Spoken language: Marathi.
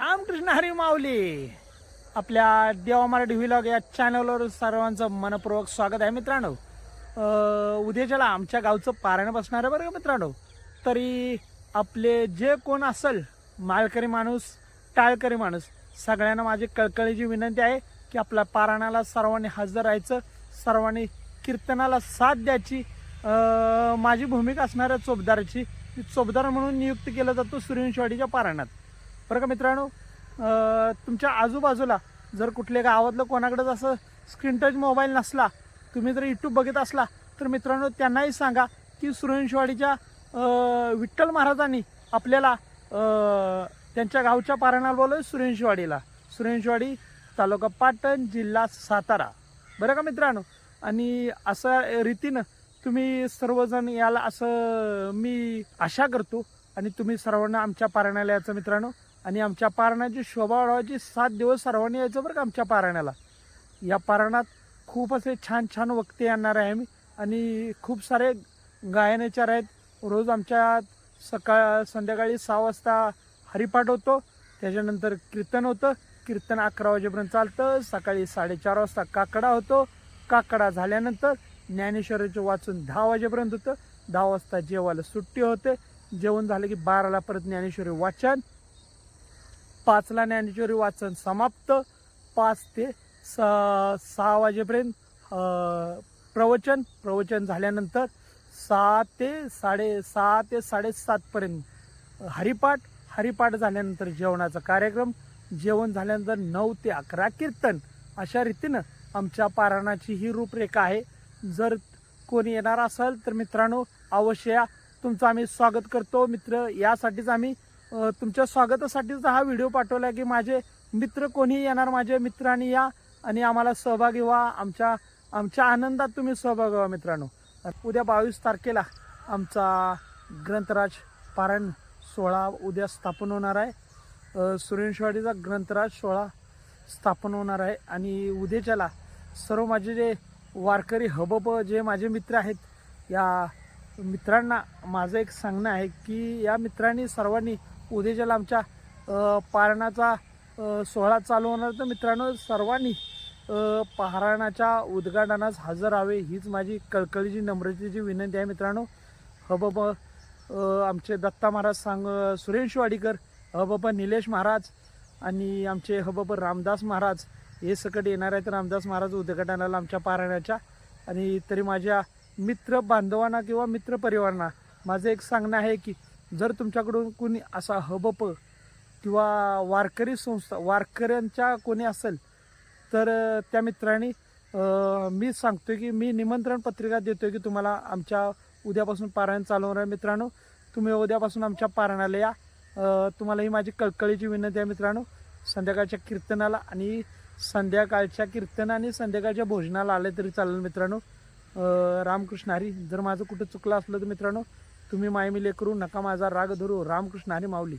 रामकृष्ण हरी माऊली. आपल्या देवा मराठी व्हिलॉग या चॅनलवर सर्वांचं मनपूर्वक स्वागत आहे मित्रांनो. उद्याच्याला आमच्या गावचं पारायण बसणार आहे बरं का मित्रांनो? तरी आपले जे कोण असेल मालकरी माणूस टाळकरी माणूस सगळ्यांना माझी कळकळीची विनंती आहे की आपल्या पारायणाला सर्वांनी हजर राहायचं सर्वांनी कीर्तनाला साथ द्यायची. माझी भूमिका असणाऱ्या चोपदाराची. चोपदार म्हणून नियुक्त केला जातो सूर्यवंशवाडीच्या पारायणात. बरं का मित्रांनो? तुमच्या आजूबाजूला जर कुठल्या गावातलं कोणाकडंच असं स्क्रीन टच मोबाईल नसला तुम्ही जर यूट्यूब बघत असला तर मित्रांनो त्यांनाही सांगा की सूर्यवंशवाडीच्या विठ्ठल महाराजांनी आपल्याला त्यांच्या गावच्या पारायणाला बोलवलं सुरेंशवाडीला सुरेंशवाडी तालुका पाटण जिल्हा सातारा. बरं का मित्रांनो? आणि असं रीतीनं तुम्ही सर्वजण याला असं मी आशा करतो आणि तुम्ही सर्वांना आमच्या पारायणाला मित्रांनो आणि आमच्या पारण्याची शोभा वाढवायची सात दिवस सर्वांनी यायचं बरं का आमच्या पारण्याला. या पारणात खूप असे छान छान वक्ते येणार आहे आम्ही. आणि खूप सारे गायनाचार आहेत. रोज आमच्या सकाळ संध्याकाळी सहा वाजता हरिपाठ होतो. त्याच्यानंतर कीर्तन होतं. कीर्तन अकरा वाजेपर्यंत चालतं. सकाळी साडेचार वाजता काकडा होतो. काकडा झाल्यानंतर ज्ञानेश्वराचं वाचून दहा वाजेपर्यंत होतं. दहा वाजता जेवायला सुट्टी होते. जेवण झालं की बाराला परत ज्ञानेश्वरी वाचन. पाचला ज्ञानेश्वरी वाचन समाप्त. पाच ते स- सहा वाजेपर्यंत प्रवचन प्रवचन झाल्यानंतर सहा ते साडे सहा ते साडेसातपर्यंत हरिपाठ हरिपाठ झाल्यानंतर जेवणाचा कार्यक्रम जेवण झाल्यानंतर नऊ ते अकरा कीर्तन. अशा रीतीनं आमच्या पारायणाची ही रूपरेखा आहे. जर कोणी येणार असेल तर मित्रांनो अवश्य या. तुमचं आम्ही स्वागत करतो. मित्र यासाठीच आम्ही तुमच्या स्वागतासाठीच हा व्हिडिओ पाठवला की माझे मित्र कोणी येणार माझे मित्रांनी या आणि आम्हाला सहभागी व्हा. आमच्या आमच्या आनंदात तुम्ही सहभागी व्हा मित्रांनो. उद्या बावीस तारखेला आमचा ग्रंथराज पारायण सोहळा उद्या स्थापन होणार आहे. सुरेशवाडीचा ग्रंथराज सोहळा स्थापन होणार आहे आणि उद्याच्याला सर्व माझे जे वारकरी हबप जे माझे मित्र आहेत या मित्रांना माझं एक सांगणं आहे की या मित्रांनी सर्वांनी उद्याच्याला आमच्या पारणाचा सोहळा चालू होणार. तर मित्रांनो सर्वांनी अ, पारायणाच्या उद्घाटनास हजर राहावे हीच माझी कळकळीची नम्रतेची विनंती आहे मित्रांनो. हबब आमचे दत्ता महाराज सांग सुरेश वाडीकर हबब निलेश महाराज आणि आमचे हबब रामदास महाराज हे सकट येणार आहेत. रामदास महाराज उद्घाटनाला आमच्या पारायणाच्या आणि तरी माझ्या मित्र बांधवांना किंवा मित्र परिवारांना माझं एक सांगणं आहे की जर तुमच्याकडून कोणी असा हबप किंवा वारकरी संस्था वारकऱ्यांच्या कोणी असेल तर त्या मित्रांनी मी सांगतो की मी निमंत्रण पत्रिका देतो की तुम्हाला आमच्या उद्यापासून पारायण चालवणार आहे. मित्रांनो तुम्ही उद्यापासून आमच्या पारायणाला या. तुम्हाला ही माझी कळकळीची विनंती आहे मित्रांनो. संध्याकाळच्या कीर्तनाला आणि संध्याकाळच्या कीर्तन आणि संध्याकाळच्या भोजनाला आले तरी चालेल मित्रांनो. रामकृष्ण हरी जर माझं कुठं चुकलं असलं तर मित्रांनो तुम्ही मायमिले करू नका माझा राग धरू. रामकृष्ण आणि माऊली.